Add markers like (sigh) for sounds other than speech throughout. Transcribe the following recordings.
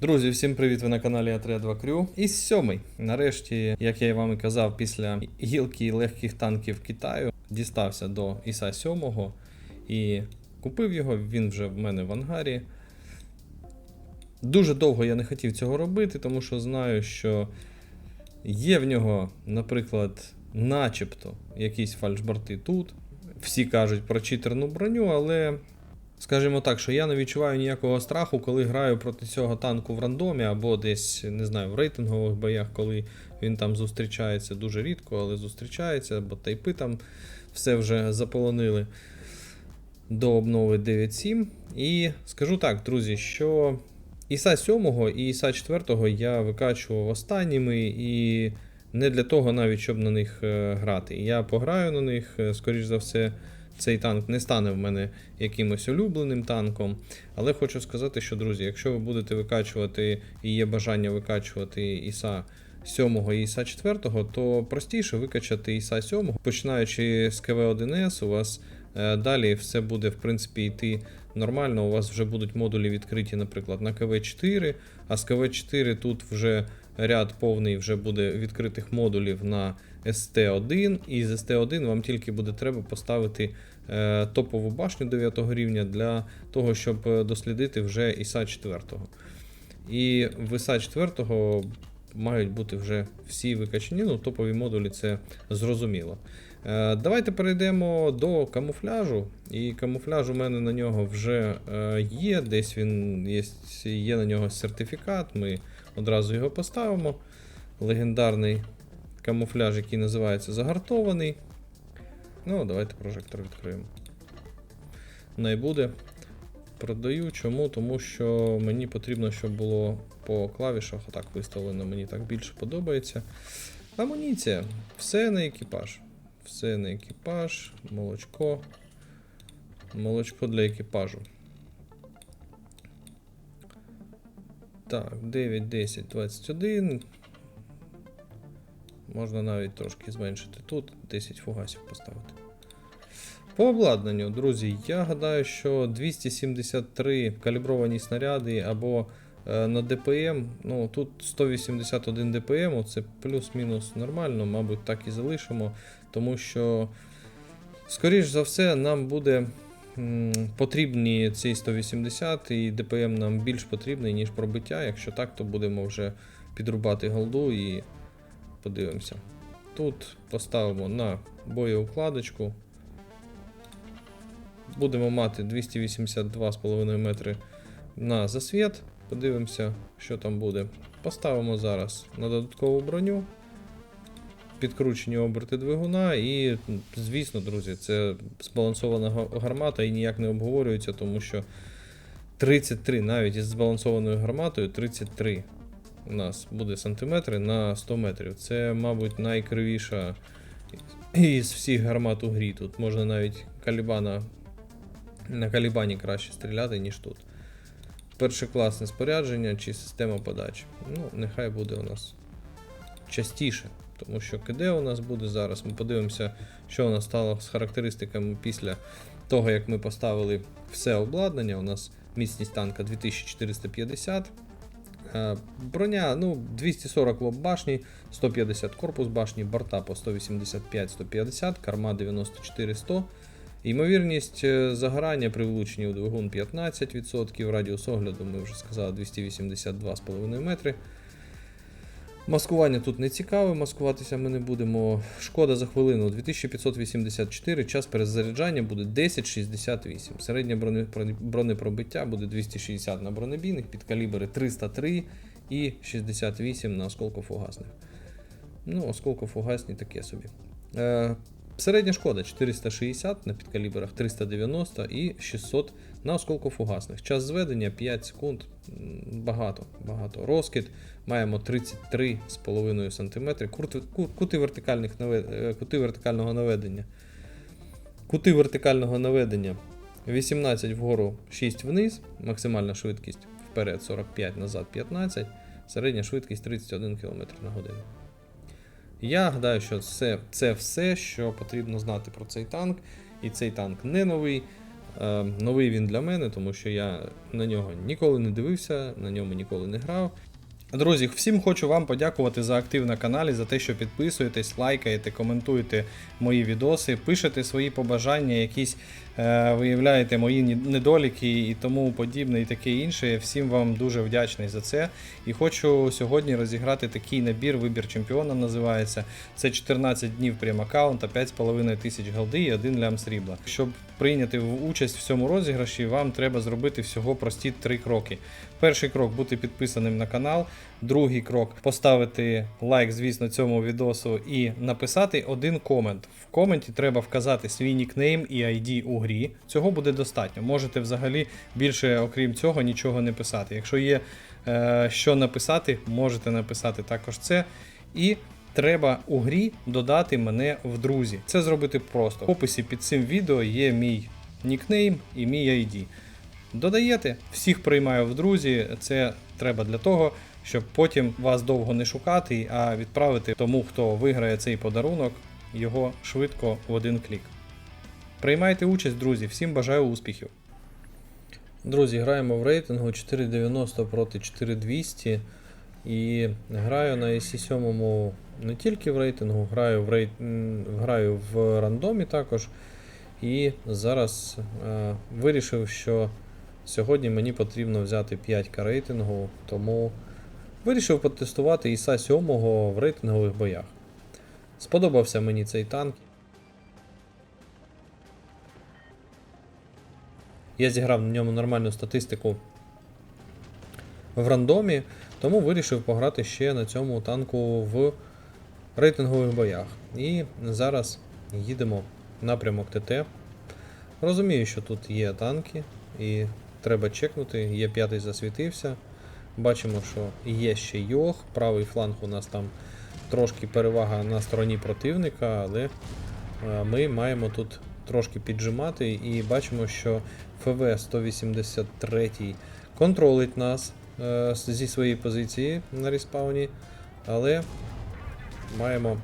Друзі, всім привіт! Ви на каналі А32 Крю. І сьомий. Нарешті, як я і вам і казав, після гілки легких танків Китаю дістався до Іса 7 і купив його. Він вже в мене в ангарі. Дуже довго я не хотів цього робити, тому що знаю, що є в нього, наприклад, начебто якісь фальшборти тут. Всі кажуть про читерну броню, але Скажімо так, що я не відчуваю ніякого страху, коли граю проти цього танку в рандомі або десь, не знаю, в рейтингових боях, коли він там зустрічається дуже рідко, але зустрічається, бо тайпи там все вже заполонили до обнови 9.7. І скажу так, друзі, що Іса 7 і Іса 4 я викачував останніми і не для того навіть, щоб на них е, грати. Я пограю на них, е, скоріш за все цей танк не стане в мене якимось улюбленим танком. Але хочу сказати, що, друзі, якщо ви будете викачувати і є бажання викачувати Іса 7 і Іса 4, то простіше викачати Іса 7, починаючи з КВ-1С, у вас е, далі все буде в принципі йти нормально. У вас вже будуть модулі відкриті, наприклад, на КВ-4, а з КВ-4 тут вже ряд повний вже буде відкритих модулів на СТ1, і з СТ1 вам тільки буде треба поставити е, топову башню 9 рівня для того, щоб е, дослідити вже ІСа 4. І в ІСа 4 мають бути вже всі викачені, ну топові модулі, це зрозуміло. Е, Давайте перейдемо до камуфляжу. І камуфляж у мене на нього вже є. Десь він є, є на нього сертифікат. Ми одразу його поставимо. Легендарний камуфляж, який називається загартований. Ну, давайте прожектор відкриємо. Не буде. Продаю. Чому? Тому що мені потрібно, щоб було по клавішах отак виставлено, мені так більше подобається. Амуніція. Все на екіпаж. Все на екіпаж, молочко. Молочко для екіпажу. Так, 9, 10, 21. Можна навіть трошки зменшити тут, 10 фугасів поставити. По обладнанню, друзі, я гадаю, що 273 калібровані снаряди або е, на ДПМ, ну тут 181 ДПМ, це плюс-мінус нормально, мабуть, так і залишимо, тому що, скоріш за все, нам буде м, потрібні ці 180 і ДПМ нам більш потрібний, ніж пробиття. Якщо так, то будемо вже підрубати голду і подивимося. Тут поставимо на боєукладочку. Будемо мати 282,5 метри на засвіт. Подивимося, що там буде. Поставимо зараз на додаткову броню. Підкручені оберти двигуна, і, звісно, друзі, це збалансована гармата і ніяк не обговорюється, тому що 33, навіть із збалансованою гарматою, 33 у нас буде сантиметри на 100 метрів. Це, мабуть, найкривіша із всіх гармат у грі. Тут можна навіть калібана на калібані краще стріляти, ніж тут. Першокласне спорядження чи система подачі. Ну, нехай буде у нас частіше. Тому що КД у нас буде зараз. Ми подивимося, що у нас стало з характеристиками після того, як ми поставили все обладнання. У нас міцність танка 2450. Е, Броня ну, 240 лоб башні, 150 корпус башні, борта по 185-150, карма 94-100. Ймовірність е, загорання при влученні у двигун 15%, радіус огляду ми вже сказали 282,5 метри. Маскування тут не цікаве, маскуватися ми не будемо. Шкода за хвилину 2584, час перезаряджання буде 1068. Середнє бронепробиття буде 260 на бронебійних, під калібри 303 і 68 на осколкофугасних. Ну, осколкофугасні таке собі. Е, середня шкода 460 на підкалібрах 390 і 600 на осколкофугасних. Час зведення 5 секунд. Багато, багато. Розкид маємо 33,5 см. Кути, ку- кути, вертикальних наве- е, кути вертикального наведення. Кути вертикального наведення 18 вгору, 6 вниз, максимальна швидкість вперед 45, назад 15, середня швидкість 31 км на годину. Я гадаю, що це, це все, що потрібно знати про цей танк. І цей танк не новий. Е, новий він для мене, тому що я на нього ніколи не дивився, на ньому ніколи не грав. Друзі, всім хочу вам подякувати за актив на каналі, за те, що підписуєтесь, лайкаєте, коментуєте мої відоси, пишете свої побажання, якісь виявляєте мої недоліки і тому подібне, і таке інше. Всім вам дуже вдячний за це. І хочу сьогодні розіграти такий набір, вибір чемпіона називається. Це 14 днів прем аккаунта, 5,5 тисяч голди і 1 лям срібла. Щоб прийняти участь в цьому розіграші, вам треба зробити всього прості три кроки. Перший крок бути підписаним на канал. Другий крок поставити лайк, звісно, цьому відосу і написати один комент. В коменті треба вказати свій нікнейм і ID у грі. Цього буде достатньо. Можете взагалі більше, окрім цього, нічого не писати. Якщо є е, що написати, можете написати також це. І треба у грі додати мене в друзі. Це зробити просто. В описі під цим відео є мій нікнейм і мій ID. Додаєте, всіх приймаю в друзі. Це треба для того, щоб потім вас довго не шукати, а відправити тому, хто виграє цей подарунок, його швидко в один клік. Приймайте участь, друзі, всім бажаю успіхів. Друзі, граємо в рейтингу 490 проти 4200. І граю на EC7 не тільки в рейтингу, граю в, рейт... граю в рандомі також. І зараз е, вирішив, що сьогодні мені потрібно взяти 5к рейтингу, тому вирішив потестувати Іса 7 в рейтингових боях. Сподобався мені цей танк. Я зіграв на ньому нормальну статистику в рандомі, тому вирішив пограти ще на цьому танку в рейтингових боях. І зараз їдемо в напрямок ТТ. Розумію, що тут є танки, і треба чекнути. Є п'ятий засвітився. Бачимо, що є ще Йох. Правий фланг у нас там трошки перевага на стороні противника, але е, ми маємо тут трошки піджимати і бачимо, що ФВ 183 контролить нас е, зі своєї позиції на респауні, але маємо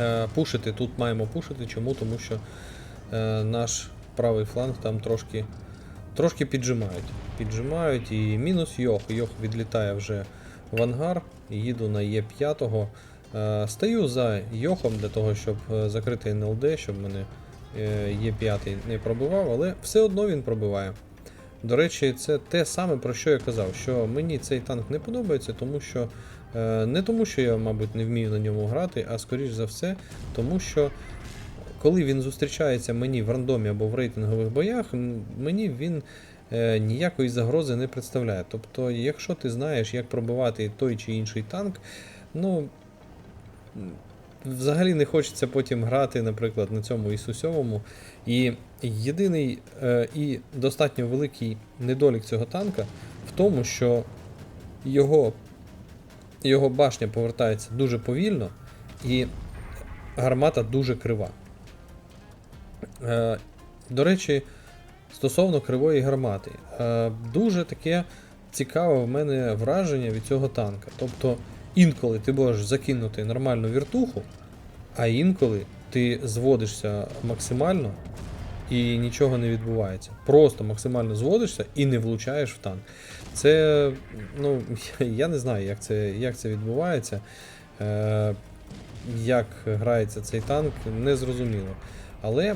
е, пушити. Тут маємо пушити. Чому? Тому що наш правий фланг там трошки, трошки піджимають. Піджимають і мінус Йох. Йох відлітає вже в ангар. Їду на Е5. Е, стою за Йохом для того, щоб е, закрити НЛД, щоб мене е, Е5 не пробивав, але все одно він пробиває. До речі, це те саме, про що я казав, що мені цей танк не подобається, тому що е, не тому, що я, мабуть, не вмію на ньому грати, а скоріш за все, тому що коли він зустрічається мені в рандомі або в рейтингових боях, мені він е, ніякої загрози не представляє. Тобто, якщо ти знаєш, як пробивати той чи інший танк, ну. Взагалі не хочеться потім грати, наприклад, на цьому ісу 7 І єдиний е, і достатньо великий недолік цього танка в тому, що його, його башня повертається дуже повільно і гармата дуже крива. Е, до речі, стосовно кривої гармати, е, дуже таке цікаве в мене враження від цього танка. Тобто, інколи ти можеш закинути нормальну віртуху, а інколи ти зводишся максимально і нічого не відбувається. Просто максимально зводишся і не влучаєш в танк. Це, ну, (laughs) я не знаю, як це, як це відбувається. Е, як грається цей танк, не зрозуміло. Але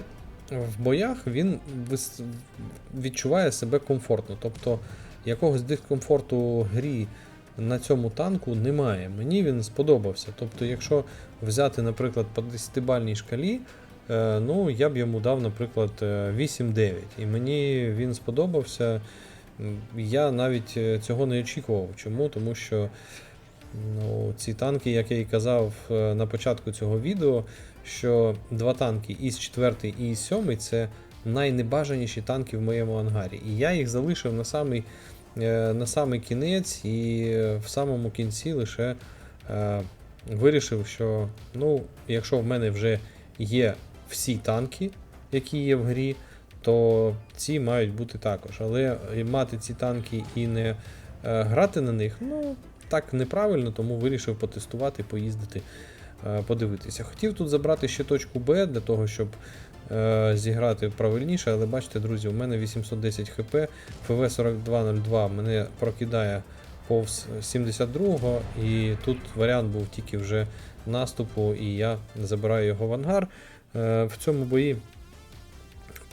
в боях він відчуває себе комфортно. Тобто якогось дискомфорту грі на цьому танку немає. Мені він сподобався. Тобто, якщо взяти, наприклад, по 10-бальній шкалі, е, ну, я б йому дав, наприклад, е, 8-9. І мені він сподобався. Я навіть е, цього не очікував. Чому? Тому що ну, ці танки, як я і казав е, на початку цього відео, що два танки із 4 і із 7 це найнебажаніші танки в моєму ангарі. І я їх залишив на самий, е, на самий кінець, і в самому кінці лише е, вирішив, що ну, якщо в мене вже є всі танки, які є в грі, то ці мають бути також. Але мати ці танки і не е, грати на них, ну так неправильно, тому вирішив потестувати, поїздити подивитися. Хотів тут забрати ще точку Б для того, щоб е, зіграти правильніше, але бачите, друзі, у мене 810 хп, ФВ 4202 мене прокидає повз 72-го, і тут варіант був тільки вже наступу, і я забираю його в ангар. Е, в цьому бої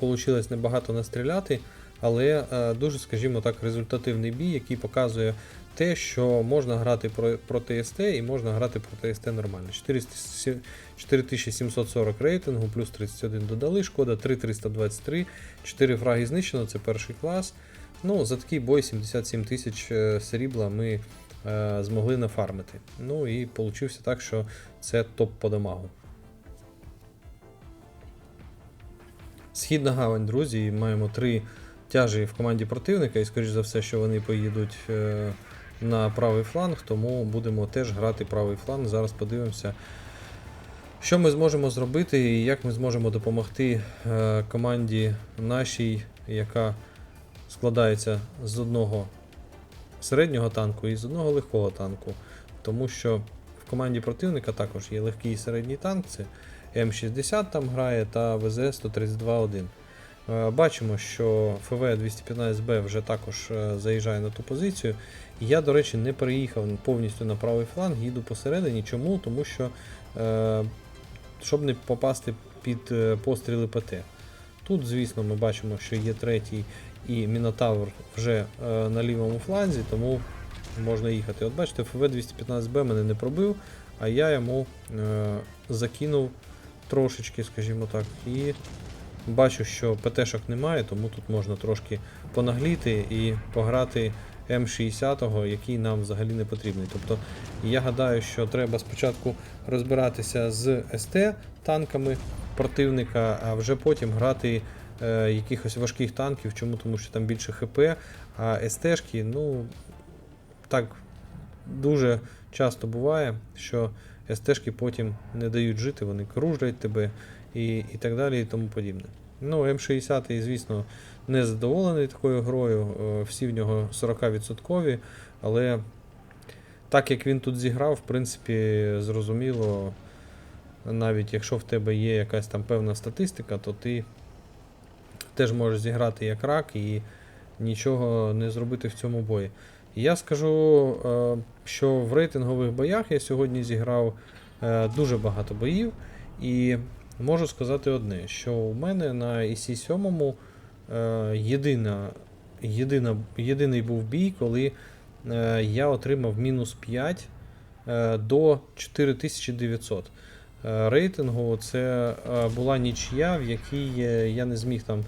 вийшло небагато настріляти, але е, дуже, скажімо так, результативний бій, який показує те, що можна грати проти СТ і можна грати проти СТ нормально. 4740 рейтингу, плюс 31 додали, шкода 3323, 4 фраги знищено, це перший клас. Ну, за такий бой 77 тисяч е, срібла ми е, змогли нафармити. Ну і получився так, що це топ по дамагу. Східна гавань, друзі, маємо три тяжі в команді противника, і скоріш за все, що вони поїдуть е, на правий фланг, тому будемо теж грати правий фланг. Зараз подивимося, що ми зможемо зробити і як ми зможемо допомогти е, команді нашій, яка складається з одного середнього танку і з одного легкого танку. Тому що в команді противника також є легкий і середній танк, це М60 там грає та ВЗ-132-1. Е, Бачимо, що ФВ-215Б вже також е, заїжджає на ту позицію. Я, до речі, не переїхав повністю на правий фланг, їду посередині. Чому? Тому що, е, щоб не попасти під постріли ПТ. Тут, звісно, ми бачимо, що є третій і Мінотавр вже на лівому фланзі, тому можна їхати. От бачите, ФВ-215Б мене не пробив, а я йому закинув трошечки, скажімо так, і бачу, що ПТшок немає, тому тут можна трошки понагліти і пограти М60, який нам взагалі не потрібний. Тобто я гадаю, що треба спочатку розбиратися з СТ танками противника, а вже потім грати е, якихось важких танків. Чому? Тому що там більше ХП, а СТшки, ну так дуже часто буває, що СТшки потім не дають жити, вони кружлять тебе і, і так далі, і тому подібне. Ну, М60, звісно, не задоволений такою грою, е, всі в нього 40%, але так як він тут зіграв, в принципі, зрозуміло, навіть якщо в тебе є якась там певна статистика, то ти теж можеш зіграти як рак і нічого не зробити в цьому бої. Я скажу, е, що в рейтингових боях я сьогодні зіграв е, дуже багато боїв, і можу сказати одне, що у мене на IC 7 е, єдина, єдина, єдиний був бій, коли е, я отримав мінус 5 е, до 4900 е, рейтингу. Це була нічия, в якій я не зміг там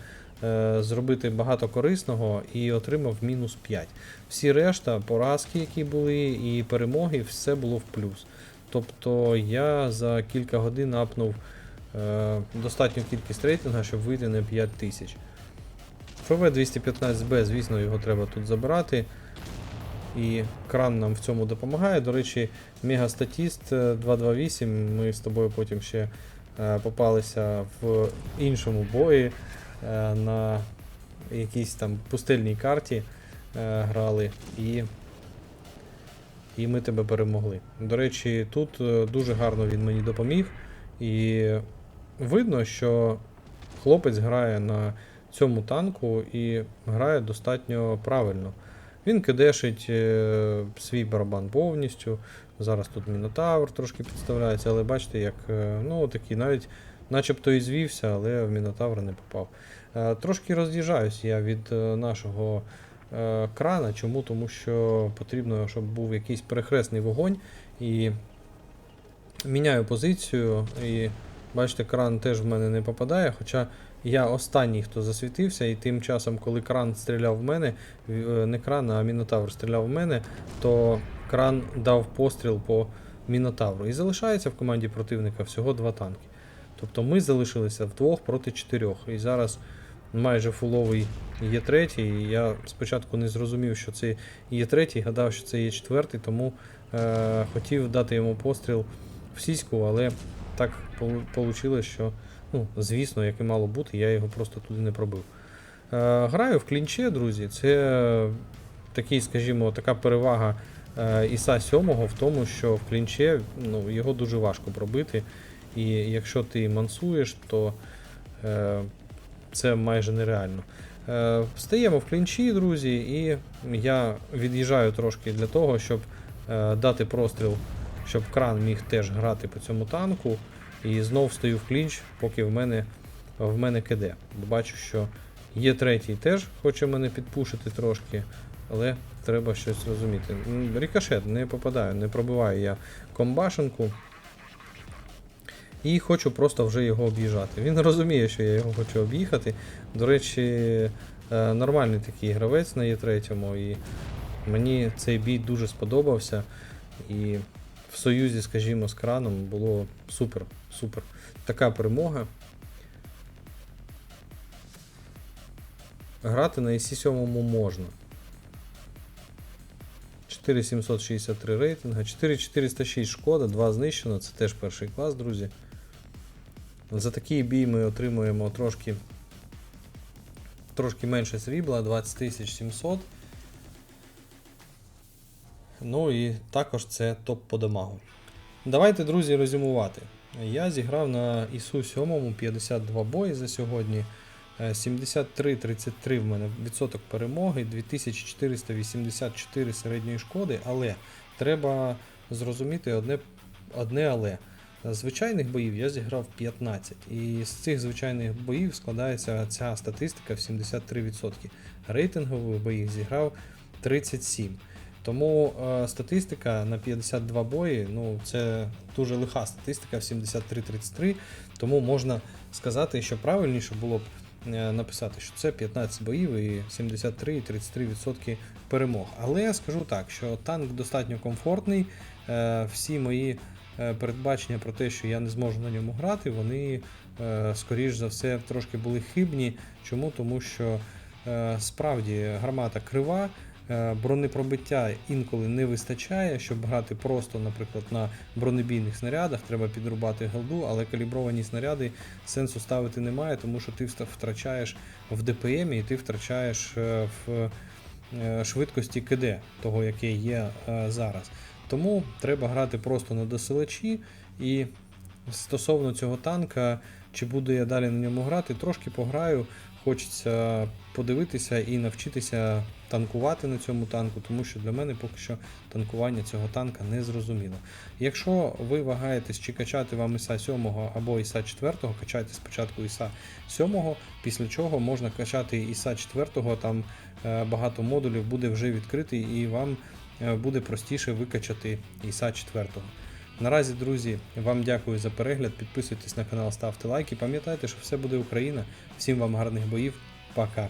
зробити багато корисного і отримав мінус 5. Всі решта, поразки, які були, і перемоги, все було в плюс. Тобто я за кілька годин апнув достатню кількість рейтинга, щоб вийти на 5000. ФВ-215Б, звісно, його треба тут забирати. І кран нам в цьому допомагає. До речі, Мегастатіст е, 228. Ми з тобою потім ще е, попалися в іншому бої е, на якійсь там пустельній карті е, грали, і, і ми тебе перемогли. До речі, тут е, дуже гарно він мені допоміг. І видно, що хлопець грає на цьому танку і грає достатньо правильно. Він кидешить е, свій барабан повністю. Зараз тут Мінотавр трошки підставляється, але бачите, як е, ну, такий навіть начебто і звівся, але в Мінотавра не попав. Е, трошки роз'їжджаюсь я від нашого крана. Чому? Тому що потрібно, щоб був якийсь перехресний вогонь. І міняю позицію. І бачите, кран теж в мене не попадає. Хоча я останній, хто засвітився, і тим часом, коли кран стріляв в мене, е, не кран, а Мінотавр стріляв в мене, то кран дав постріл по Мінотавру. І залишається в команді противника всього два танки. Тобто ми залишилися вдвох проти чотирьох. І зараз майже фуловий є третій. Я спочатку не зрозумів, що це є третій, гадав, що це є четвертий, тому е, хотів дати йому постріл в сіську, але так вийшло, що, ну, звісно, як і мало бути, я його просто туди не пробив. Е, граю в клінче, друзі. Це такий, скажімо, така перевага е, Іса 7 в тому, що в клінче ну, його дуже важко пробити. І якщо ти мансуєш, то е, це майже нереально. Е, Встаємо в клінчі, друзі, і я від'їжджаю трошки для того, щоб е, дати простріл, щоб кран міг теж грати по цьому танку. І знов стою в клінч, поки в мене, в мене КД. Бачу, що є третій теж хоче мене підпушити трошки, але треба щось розуміти. Рікошет, не попадаю, не пробиваю я комбашенку. І хочу просто вже його об'їжджати. Він розуміє, що я його хочу об'їхати. До речі, е, нормальний такий гравець на Є3, і мені цей бій дуже сподобався. І в союзі, скажімо, з краном було супер, супер. Така перемога. Грати на IC7 можна. 4763 рейтинга, 4406 шкода, 2 знищено, це теж перший клас, друзі. За такий бій ми отримуємо трошки, трошки менше срібла, 20700. Ну і також це топ по дамагу. Давайте, друзі, резюмувати. Я зіграв на ІСУ 7 52 бої за сьогодні. Е, 73-33 в мене відсоток перемоги, 2484 середньої шкоди, але треба зрозуміти одне, одне але. Звичайних боїв я зіграв 15, і з цих звичайних боїв складається ця статистика в 73%. Рейтингових боїв зіграв 37. Тому е, статистика на 52 бої, ну це дуже лиха статистика в 73-33. Тому можна сказати, що правильніше було б е, написати, що це 15 боїв і 73-33% перемог. Але я скажу так, що танк достатньо комфортний. Е, всі мої е, передбачення про те, що я не зможу на ньому грати, вони, е, скоріш за все, трошки були хибні. Чому? Тому що е, справді гармата крива. Е, Бронепробиття інколи не вистачає, щоб грати просто, наприклад, на бронебійних снарядах, треба підрубати голду, але калібровані снаряди сенсу ставити немає, тому що ти втрачаєш в ДПМ і ти втрачаєш е, в е, швидкості КД, того, яке є зараз. Тому треба грати просто на досилачі. І стосовно цього танка, чи буду я далі на ньому грати, трошки пограю. Хочеться подивитися і навчитися танкувати на цьому танку, тому що для мене поки що танкування цього танка не зрозуміло. Якщо ви вагаєтесь, чи качати вам ІСа 7 або ІСа 4, качайте спочатку ІСа 7, після чого можна качати ІСа 4, там е, багато модулів буде вже відкритий і вам е, буде простіше викачати ІСа 4. Наразі, друзі, вам дякую за перегляд. Підписуйтесь на канал, ставте лайки. Пам'ятайте, що все буде Україна. Всім вам гарних боїв. Пока.